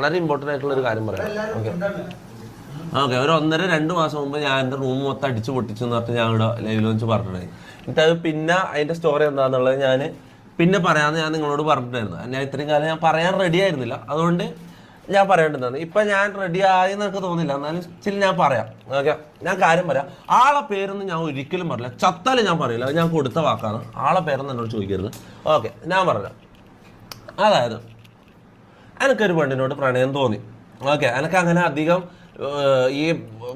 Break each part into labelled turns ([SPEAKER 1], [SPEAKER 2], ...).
[SPEAKER 1] വളരെ ഇമ്പോർട്ടന്റ് ആയിട്ടുള്ള ഒരു കാര്യം പറയാം. ഓക്കെ ഓക്കെ ഒരു ഒന്നര രണ്ട് മാസം മുമ്പ് ഞാൻ എന്റെ റൂം മൊത്തം അടിച്ച് പൊട്ടിച്ചു എന്ന് പറഞ്ഞിട്ട് ഞാൻ ഇവിടെ ലൈവിൽ വെച്ച് പറഞ്ഞിട്ടുണ്ടായി. എന്നിട്ട് അത് പിന്നെ അതിന്റെ സ്റ്റോറി എന്താണെന്നുള്ളത് ഞാൻ പിന്നെ പറയാമെന്ന് ഞാൻ നിങ്ങളോട് പറഞ്ഞിട്ടുണ്ടായിരുന്നു. ഞാൻ ഇത്രയും കാലം ഞാൻ പറയാൻ റെഡി ആയിരുന്നില്ല. അതുകൊണ്ട് ഞാൻ പറയേണ്ടതാണ് ഇപ്പം ഞാൻ റെഡി ആയി എന്നൊക്കെ തോന്നുന്നില്ല. എന്നാലും ചില ഞാൻ പറയാം. ഓക്കെ ഞാൻ കാര്യം പറയാം. ആളെ പേരൊന്നും ഞാൻ ഒരിക്കലും പറയില്ല ചത്താലും ഞാൻ പറയില്ല. ഞാൻ കൊടുത്ത വാക്കാണ്. ആളെ പേരൊന്നും എന്നോട് ചോദിക്കരുത്. ഓക്കെ ഞാൻ പറയാം. അതായത് എനിക്കൊരു പെണ്ണിനോട് പ്രണയം തോന്നി. ഓക്കെ എനിക്ക് അങ്ങനെ അധികം ഈ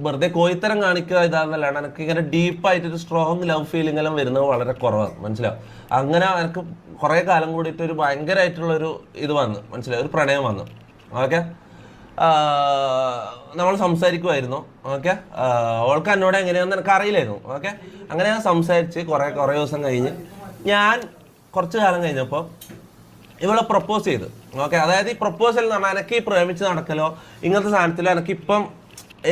[SPEAKER 1] വെറുതെ കോയിത്തരം കാണിക്കുക ഇതാന്നല്ലാണ്ട് എനിക്ക് ഇങ്ങനെ ഡീപ്പായിട്ടൊരു സ്ട്രോങ് ലവ് ഫീലിംഗ് എല്ലാം വരുന്നത് വളരെ കുറവാണ് മനസ്സിലാവും അങ്ങനെ എനിക്ക് കുറേ കാലം കൂടിയിട്ട് ഒരു ഭയങ്കരമായിട്ടുള്ളൊരു ഇത് വന്നു. മനസ്സിലായി? ഒരു പ്രണയം വന്നു. ഓക്കെ? നമ്മൾ സംസാരിക്കുമായിരുന്നു ഓക്കെ? അവൾക്ക് എന്നോട് എങ്ങനെയാണെന്ന് എനിക്ക് അറിയില്ലായിരുന്നു. ഓക്കെ? അങ്ങനെ ഞാൻ സംസാരിച്ച് കുറേ കുറേ ദിവസം കഴിഞ്ഞ് ഞാൻ കുറച്ച് കാലം കഴിഞ്ഞപ്പോൾ ഇവളെ പ്രപ്പോസ് ചെയ്ത്. ഓക്കെ അതായത് ഈ പ്രപ്പോസൽ എന്ന് പറഞ്ഞാൽ എനിക്ക് പ്രേമിച്ച് നടക്കലോ ഇങ്ങനത്തെ സാധനത്തിലോ എനിക്ക് ഇപ്പം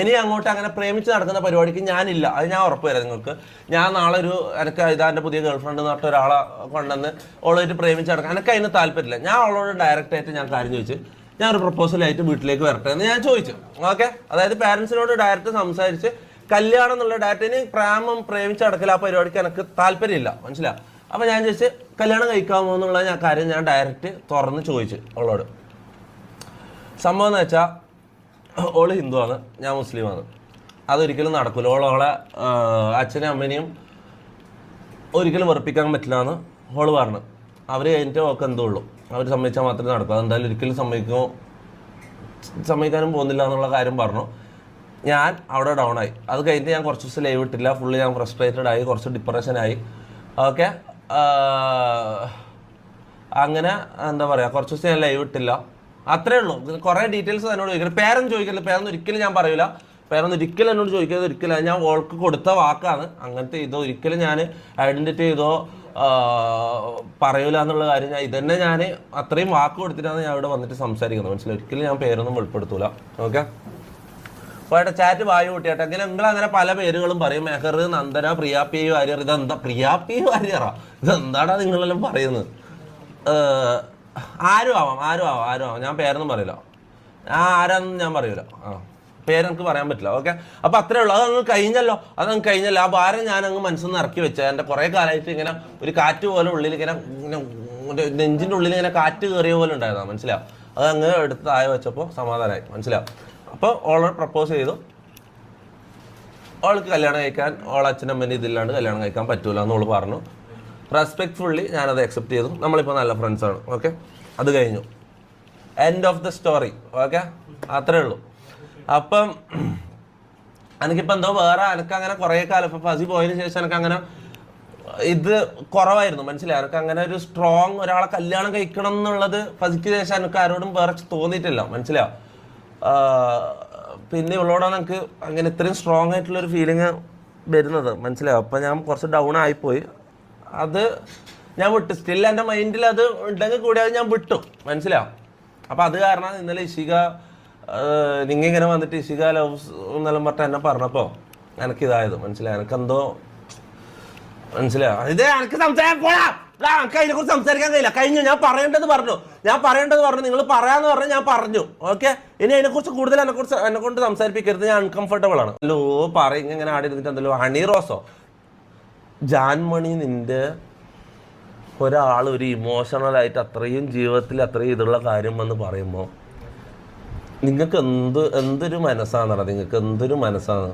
[SPEAKER 1] ഇനി അങ്ങോട്ട് അങ്ങനെ പ്രേമിച്ച് നടക്കുന്ന പരിപാടിക്ക് ഞാനില്ല. അത് ഞാൻ ഉറപ്പ് തരാം നിങ്ങൾക്ക്. ഞാൻ നാളെ ഒരു എനിക്ക് ഇതാ എന്റെ പുതിയ ഗേൾഫ്രണ്ട് എന്ന് പറഞ്ഞിട്ട് ഒരാളെ കൊണ്ടുവന്ന് ഓളായിട്ട് പ്രേമിച്ച് നടക്കാൻ എനിക്ക് അതിന് താല്പര്യമില്ല. ഞാൻ അവളോട് ഡയറക്റ്റ് ആയിട്ട് ഞാൻ കാര്യം ചോദിച്ചു ഞാൻ ഒരു പ്രപ്പോസലായിട്ട് വീട്ടിലേക്ക് വരട്ടെ എന്ന് ഞാൻ ചോദിച്ചു. ഓക്കെ അതായത് പാരൻസിനോട് ഡയറക്റ്റ് സംസാരിച്ച് കല്യാണം എന്നുള്ള ഡയറക്റ്റ് ഇനി പ്രേമം പ്രേമിച്ച് നടക്കൽ ആ പരിപാടിക്ക് എനിക്ക് താല്പര്യമില്ല. മനസ്സിലാ അപ്പൊ ഞാൻ ചോദിച്ചു കല്യാണം കഴിക്കാമോ? എന്നുള്ള ഞാൻ കാര്യം ഞാൻ ഡയറക്റ്റ് തുറന്ന് ചോദിച്ചു അവളോട്. സംഭവം എന്ന് വെച്ചാൽ ഓൾ ഹിന്ദുവാണ് ഞാൻ മുസ്ലിമാണ്. അതൊരിക്കലും നടക്കില്ല ഓൾ അവളെ അച്ഛനും അമ്മനെയും ഒരിക്കലും വെറുപ്പിക്കാൻ പറ്റില്ല എന്ന് ഓൾ പറഞ്ഞു. അവർ കഴിഞ്ഞിട്ട് ഒക്കെ എന്തോ ഉള്ളൂ. അവർ സമ്മതിച്ചാൽ മാത്രമേ നടക്കൂ. അതെന്തായാലും ഒരിക്കലും സമ്മതിക്കുമോ സമ്മതിക്കാനും പോകുന്നില്ല എന്നുള്ള കാര്യം പറഞ്ഞു. ഞാൻ അവിടെ ഡൗൺ ആയി. അത് കഴിഞ്ഞിട്ട് ഞാൻ കുറച്ച് ദിവസം ലൈവ് ഇട്ടില്ല. ഫുള്ള് ഞാൻ ഫ്രസ്ട്രേറ്റഡ് ആയി കുറച്ച് ഡിപ്രഷൻ ആയി. ഓക്കെ അങ്ങനെ എന്താ പറയുക കുറച്ച് ദിവസം ഞാൻ ലൈവ് ഇട്ടില്ല. അത്രേ ഉള്ളൂ. കുറേ ഡീറ്റെയിൽസ് എന്നോട് ചോദിക്കുന്നത് പേരൊന്നും ചോദിക്കരുത്. പേരൊന്നും ഒരിക്കലും ഞാൻ പറയില്ല പേരൊന്നും ഒരിക്കലും എന്നോട് ചോദിക്കരുത്. ഒരിക്കലും ഞാൻ ഓൾക്ക് കൊടുത്ത വാക്കാണ്. അങ്ങനത്തെ ഇതോ ഒരിക്കലും ഞാൻ ഐഡന്റിറ്റി ചെയ്തോ പറയൂല എന്നുള്ള കാര്യം ഞാൻ ഇതന്നെ ഞാൻ അത്രയും വാക്ക് കൊടുത്തിട്ടാണ് ഞാൻ ഇവിടെ വന്നിട്ട് സംസാരിക്കുന്നത്. മനസ്സിലായി? ഒരിക്കലും ഞാൻ പേരൊന്നും വെളിപ്പെടുത്തൂല. ഓക്കെ പോയിട്ട് ചാറ്റ് വായു കൂട്ടിയാട്ടെ അങ്ങനെ നിങ്ങൾ അങ്ങനെ പല പേരുകളും പറയും. മെഹർ നന്ദന പ്രിയാപ്പി വാര്യർ. ഇതെന്താ? പ്രിയാപ്പി വാര്യറാ? ഇതെന്താടാ നിങ്ങളെല്ലാം പറയുന്നത്? ആരും ആവാം ആരും ആവാം ആരും ആവാം. ഞാൻ പേരൊന്നും പറയില്ല. ആ ആരാന്നും ഞാൻ പറയൂല. ആ പേരെനിക്ക് പറയാൻ പറ്റില്ല. ഓക്കെ? അപ്പൊ അത്രേ ഉള്ളൂ. അതങ്ങ് കഴിഞ്ഞല്ലോ. അതങ്ങ് കഴിഞ്ഞല്ലോ. ആ ഭാരം ഞാൻ അങ്ങ് മനസ്സിൽ ഇറക്കി വെച്ച എന്റെ കുറേ കാലമായിട്ട് ഇങ്ങനെ ഒരു കാറ്റ് പോലെ ഉള്ളിൽ ഇങ്ങനെ നെഞ്ചിന്റെ ഉള്ളിൽ ഇങ്ങനെ കാറ്റ് കയറിയ പോലെ ഉണ്ടായിരുന്നു മനസ്സിലാവും അത് അങ്ങ് എടുത്ത് താഴെ വെച്ചപ്പോൾ സമാധാനമായി. മനസ്സിലാവും അപ്പോൾ ഓളെ പ്രപ്പോസ് ചെയ്തു. ഓൾക്ക് കല്യാണം കഴിക്കാൻ ഓൾ അച്ഛനമ്മേന്റെ ഇതില്ലാണ്ട് കല്യാണം കഴിക്കാൻ പറ്റൂല എന്ന് ഓൾ പറഞ്ഞു. റെസ്പെക്ട്ഫുള്ളി ഞാനത് അക്സെപ്റ്റ് ചെയ്തു. നമ്മളിപ്പോൾ നല്ല ഫ്രണ്ട്സാണ് ഓക്കെ അത് കഴിഞ്ഞു. End of the story okay അത്രേ ഉള്ളൂ. അപ്പം എനിക്കിപ്പോൾ എന്തോ വേറെ എനിക്ക് അങ്ങനെ കുറേ കാലം ഇപ്പം ഫസി പോയതിന് ശേഷം എനിക്ക് അങ്ങനെ ഇത് കുറവായിരുന്നു മനസ്സിലായി? എനിക്ക് അങ്ങനെ ഒരു സ്ട്രോങ് ഒരാളെ കല്യാണം കഴിക്കണം എന്നുള്ളത് ഫസിക്ക് ശേഷം എനിക്ക് ആരോടും വേറെ തോന്നിയിട്ടില്ല മനസ്സിലാവും പിന്നെ ഇവളോടാണ് എനിക്ക് അങ്ങനെ ഇത്രയും സ്ട്രോങ് ആയിട്ടുള്ള ഒരു ഫീലിംഗ് വരുന്നത്. മനസ്സിലാവും അപ്പം ഞാൻ കുറച്ച് ഡൗൺ ആയിപ്പോയി. അത് ഞാൻ വിട്ടു. സ്റ്റിൽ എന്റെ മൈൻഡിൽ അത് ഉണ്ടെങ്കിൽ കൂടി അത് ഞാൻ വിട്ടു. മനസ്സിലാവും അപ്പം അത് കാരണം ഇന്നലെ ഇഷിക നിങ്ങൾ ഇങ്ങനെ വന്നിട്ട് ഇഷിക ലവ് എന്നെല്ലാം പറഞ്ഞിട്ട് എന്നെ പറഞ്ഞപ്പോൾ എനിക്കിതായത് മനസ്സിലായി? എനിക്കെന്തോ മനസ്സിലാവും ഇത് എനിക്ക് സംസാരം പോടാ എനിക്ക് അതിനെ കുറിച്ച് സംസാരിക്കാൻ കഴിയില്ല. കഴിഞ്ഞു ഞാൻ പറയേണ്ടത് പറഞ്ഞു. ഞാൻ പറയേണ്ടത് പറഞ്ഞു. നിങ്ങൾ പറയാന്ന് പറഞ്ഞു ഞാൻ പറഞ്ഞു. ഓക്കെ ഇനി അതിനെ കുറിച്ച് കൂടുതൽ എന്നെ കുറിച്ച് എന്നെ കൊണ്ട് സംസാരിപ്പിക്കരുത്. ഞാൻ അൺകംഫർട്ടബിൾ ആണ്. ഹലോ പറയും ഇങ്ങനെ ആടി ഇരുന്നിട്ട് ഹണി റോസോ ജാൻമണി നിന്റെ ഒരാൾ ഒരു ഇമോഷണൽ ആയിട്ട് അത്രയും ജീവിതത്തിൽ അത്രയും ഇതുള്ള കാര്യം എന്ന് പറയുമ്പോൾ നിങ്ങൾക്ക് എന്ത് എന്തൊരു മനസ്സാണെന്നറിയാം നിങ്ങൾക്ക് എന്തൊരു മനസ്സാണ്?